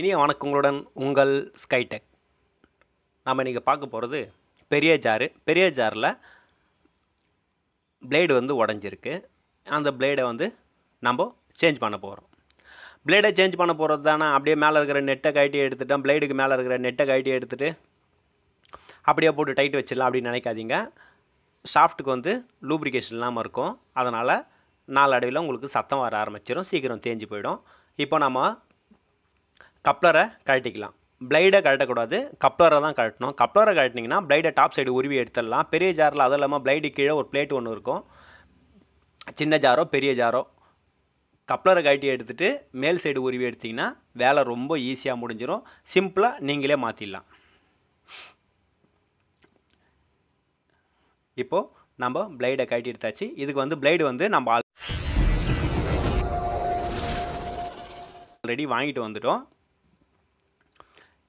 இனிய வணக்கங்களுடன் உங்கள் ஸ்கைடெக் நம்ம இன்றைக்கி பார்க்க போகிறது பெரிய ஜாரு. பெரிய ஜாரில் பிளேடு வந்து உடஞ்சிருக்கு. அந்த பிளேடை வந்து நம்ம சேஞ்ச் பண்ண போகிறோம் பிளேடை சேஞ்ச் பண்ண போகிறது தானே? அப்படியே மேலே இருக்கிற நெட்டை கழட்டி எடுத்துட்டோம். பிளேடுக்கு மேலே இருக்கிற நெட்டை கழட்டி எடுத்துட்டு அப்படியே போட்டு டைட் வச்சிடலாம் அப்படின்னு நினைக்காதீங்க. ஷாஃப்ட்டுக்கு வந்து லூப்ரிகேஷன் இல்லாமல் இருக்கும். அதனால் நாளடைவில் உங்களுக்கு சத்தம் வர ஆரம்பிச்சிடும் சீக்கிரம் தேஞ்சு போயிடும். இப்போ நம்ம கப்ளரை கழட்டிக்கலாம். பிளைடை கழட்டக்கூடாது. கப்ளரை தான் கழட்டணும். கப்ளரை கழட்டினீங்கன்னா பிளைடை டாப் சைடு உருவி எடுத்துடலாம். பெரிய ஜாரில் அதுவும் இல்லாமல் பிளைடு கீழே ஒரு பிளேட் ஒன்று இருக்கும். சின்ன ஜாரோ பெரிய ஜாரோ கப்ளரை கழட்டி எடுத்துகிட்டு மேல் சைடு உருவி எடுத்திங்கன்னா வேலை ரொம்ப ஈஸியாக முடிஞ்சிடும் சிம்பிளாக நீங்களே மாற்றிடலாம் இப்போது நம்ம பிளைடை கழட்டி எடுத்தாச்சு. இதுக்கு வந்து பிளைடு வந்து நம்ம ஆல்ரெடி வாங்கிட்டு வந்துட்டோம்.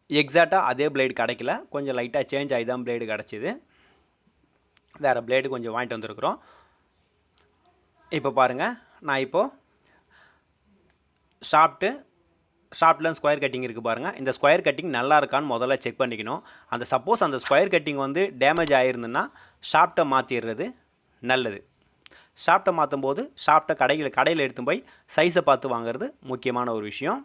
எக்ஸாக்டாக அதே பிளேடு கிடைக்கல. கொஞ்சம் லைட்டாக சேஞ்ச் ஆகி தான் பிளேடு கிடச்சிது. வேறு பிளேடு கொஞ்சம் வாங்கிட்டு வந்திருக்குறோம். இப்போ பாருங்கள் நான் இப்போது ஷாப்ட்டு ஷாப்டில் ஸ்கொயர் கட்டிங் இருக்குது பாருங்கள் இந்த ஸ்கொயர் கட்டிங் நல்லா இருக்கான்னு முதல்ல செக் பண்ணிக்கணும். அந்த சப்போஸ் அந்த ஸ்கொயர் கட்டிங் வந்து டேமேஜ் ஆகிருந்துன்னா ஷாப்ட்டை மாற்றிடுறது நல்லது. ஷாப்ட்டை மாற்றும் போது ஷாப்ட்டை கடையில் கடையில் எடுத்து போய் சைஸை பார்த்து வாங்குறது முக்கியமான ஒரு விஷயம்.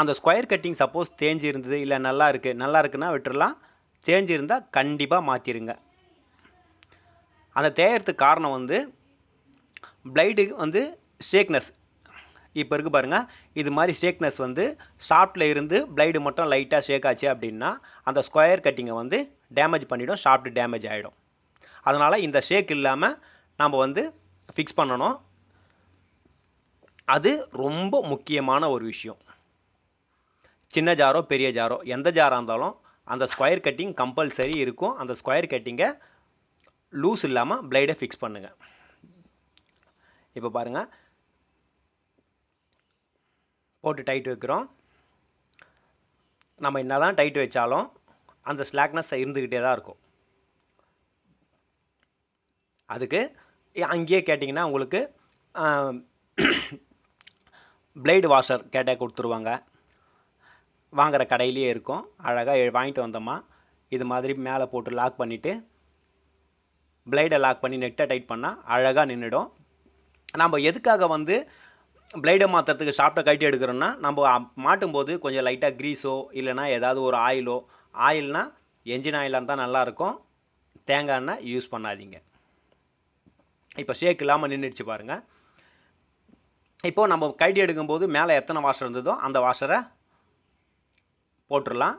அந்த ஸ்கொயர் கட்டிங் சப்போஸ் தேஞ்சு இருந்தது இல்லை நல்லா இருக்குது நல்லா இருக்குன்னா விட்டுறலாம். தேஞ்சு இருந்தால் கண்டிப்பாக மாற்றிடுங்க அந்த தேயறதுக்கு காரணம் வந்து பிளைடு வந்து ஷேக்னஸ் இப்போ இருக்குது பாருங்கள் இது மாதிரி ஷேக்னஸ் வந்து ஷாப்ட்டில் இருந்து பிளைடு மட்டும் லைட்டாக ஷேக் ஆச்சு அப்படின்னா அந்த ஸ்கொயர் கட்டிங்கை வந்து டேமேஜ் பண்ணிவிடும் ஷாப்ட் டேமேஜ் ஆகிடும் அதனால் இந்த ஷேக் இல்லாமல் நம்ம வந்து ஃபிக்ஸ் பண்ணணும். அது ரொம்ப முக்கியமான ஒரு விஷயம். சின்ன ஜாரோ பெரிய ஜாரோ எந்த ஜாராக இருந்தாலும் அந்த ஸ்கொயர் கட்டிங் கம்பல்சரி இருக்கும். அந்த ஸ்கொயர் கட்டிங்கை லூஸ் இல்லாமல் பிளைடை ஃபிக்ஸ் பண்ணுங்கள் இப்போ பாருங்கள் போட்டு டைட் வைக்கிறோம். நம்ம என்ன தான் டைட் வச்சாலும் அந்த ஸ்லாக்னஸ் இருந்துக்கிட்டே தான் இருக்கும். அதுக்கு அங்கேயே கேட்டிங்கன்னா உங்களுக்கு பிளேடு வாஷர் கேட்டால் கொடுத்துருவாங்க. வாங்குகிற கடையிலேயே இருக்கும். அழகாக வாங்கிட்டு வந்தோமா. இது மாதிரி மேலே போட்டு லாக் பண்ணிவிட்டு பிளைடை லாக் பண்ணி நெட்டை டைட் பண்ணால் அழகாக நின்றுடும் நம்ம எதுக்காக வந்து பிளைடை மாற்றுறதுக்கு ஷாப்ட்டை கட்டி எடுக்கிறோன்னா நம்ம மாட்டும் போது கொஞ்சம் லைட்டாக க்ரீஸோ இல்லைனா ஏதாவது ஒரு ஆயிலோ ஆயில்னா என்ஜின் ஆயிலாக இருந்தால் நல்லாயிருக்கும் தேங்காய் எண்ணெய் யூஸ் பண்ணாதீங்க. இப்போ ஷேக் இல்லாமல் நின்றுடுச்சு பாருங்கள் இப்போது நம்ம கட்டி எடுக்கும்போது மேலே எத்தனை வாஷர் இருந்ததோ அந்த வாஷரை போட்டுடலாம்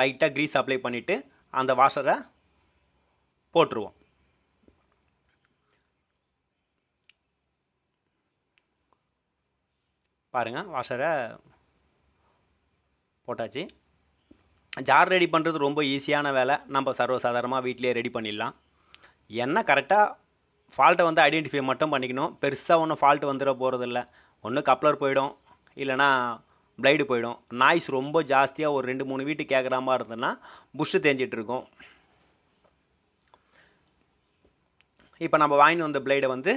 லைட்டாக க்ரீஸ் அப்ளை பண்ணிவிட்டு அந்த வாஷரை போட்டுருவோம். பாருங்கள் வாஷரை போட்டாச்சு. ஜார் ரெடி பண்ணுறது ரொம்ப ஈஸியான வேலை. நம்ம சர்வசாதாரணமாக வீட்டிலே ரெடி பண்ணிடலாம். என்ன கரெக்டாக ஃபால்ட்டை வந்து ஐடென்டிஃபை மட்டும் பண்ணிக்கணும். பெருசாக ஒன்றும் ஃபால்ட் வந்துட போகிறதில்ல ஒன்று கப்ளர் போயிடும். இல்லைனா பிளைடு போயிடும். நாய்ஸ் ரொம்ப ஜாஸ்தியாக ஒரு ரெண்டு மூணு வீட்டு கேட்குற மாதிரி இருந்ததுன்னா புஷ்ஷு தேஞ்சிட்ருக்கும் இப்போ நம்ம வாங்கிட்டு வந்த பிளைடை வந்து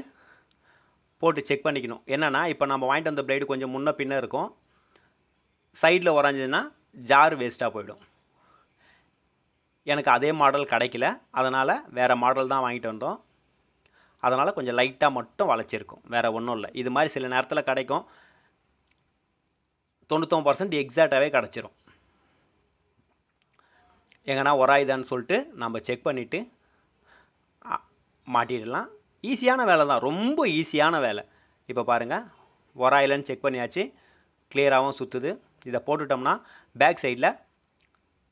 போட்டு செக் பண்ணிக்கணும். என்னென்னா இப்போ நம்ம வாங்கிட்டு வந்த பிளைடு கொஞ்சம் முன்ன பின்ன இருக்கும். சைடில் உறைஞ்சதுன்னா ஜார் வேஸ்ட்டாக போயிடும். எனக்கு அதே மாடல் கிடைக்கல. அதனால் வேறு மாடல் தான் வாங்கிட்டு வந்தோம். அதனால் கொஞ்சம் லைட்டாக மட்டும் வளைச்சிருக்கும் வேறு ஒன்றும் இல்லை. இது மாதிரி சில நேரத்தில் கிடைக்கும். தொண்ணூத்தொம்பது பர்சன்ட் எக்ஸாக்டாகவே கிடச்சிரும். எங்கன்னா உராயுதான்னு சொல்லிட்டு நம்ம செக் பண்ணிவிட்டு மாட்டிடலாம். ஈஸியான வேலை தான் ரொம்ப ஈஸியான வேலை. இப்போ பாருங்கள் உராயிலன்னு செக் பண்ணியாச்சு. கிளியராகவும் சுற்றுது இதை போட்டுட்டோம்னா பேக் சைடில்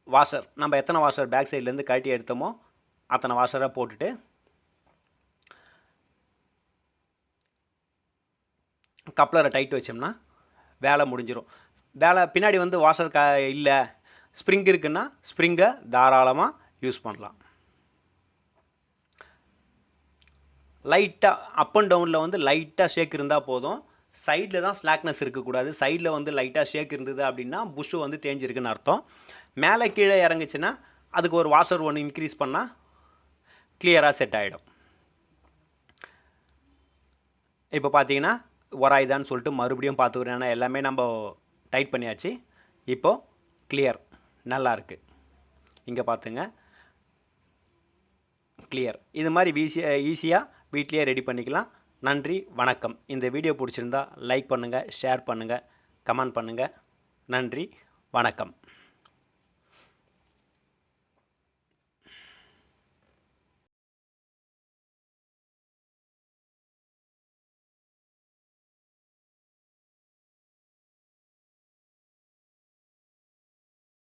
வாஷர் நம்ம எத்தனை வாஷர் பேக் சைட்லேருந்து கழட்டி எடுத்தோமோ அத்தனை வாஷரை போட்டுட்டு கப்ளரை டைட் வச்சோம்னா வேலை முடிஞ்சிடும் வேலை பின்னாடி வந்து வாஷர் க இல்லை. ஸ்ப்ரிங் இருக்குன்னா ஸ்ப்ரிங்கை தாராளமாக யூஸ் பண்ணலாம். லைட்டாக அப் அண்ட் டவுனில் வந்து லைட்டாக ஷேக் இருந்தால் போதும். சைடில் தான் ஸ்லாக்னஸ் இருக்கக்கூடாது. சைடில் வந்து லைட்டாக ஷேக் இருந்தது அப்படின்னா புஷ்ஷு வந்து தேஞ்சிருக்குன்னு அர்த்தம். மேலே கீழே இறங்குச்சுன்னா அதுக்கு ஒரு வாஷர் ஒன்று இன்க்ரீஸ் பண்ணால் கிளியராக செட் ஆகிடும் இப்போ பார்த்தீங்கன்னா உராயுதான்னு சொல்லிட்டு மறுபடியும் பார்த்துக்கிறேன் ஏன்னா எல்லாமே நம்ம டைட் பண்ணியாச்சு. இப்போது கிளியர் நல்லா இருக்குது இங்கே பார்த்துங்க கிளியர் இது மாதிரி ஈஸியாக ஈஸியாக வீட்லேயே ரெடி பண்ணிக்கலாம். நன்றி வணக்கம். இந்த வீடியோ பிடிச்சிருந்தா லைக் பண்ணுங்கள் ஷேர் பண்ணுங்கள் கமெண்ட் பண்ணுங்கள் நன்றி வணக்கம்.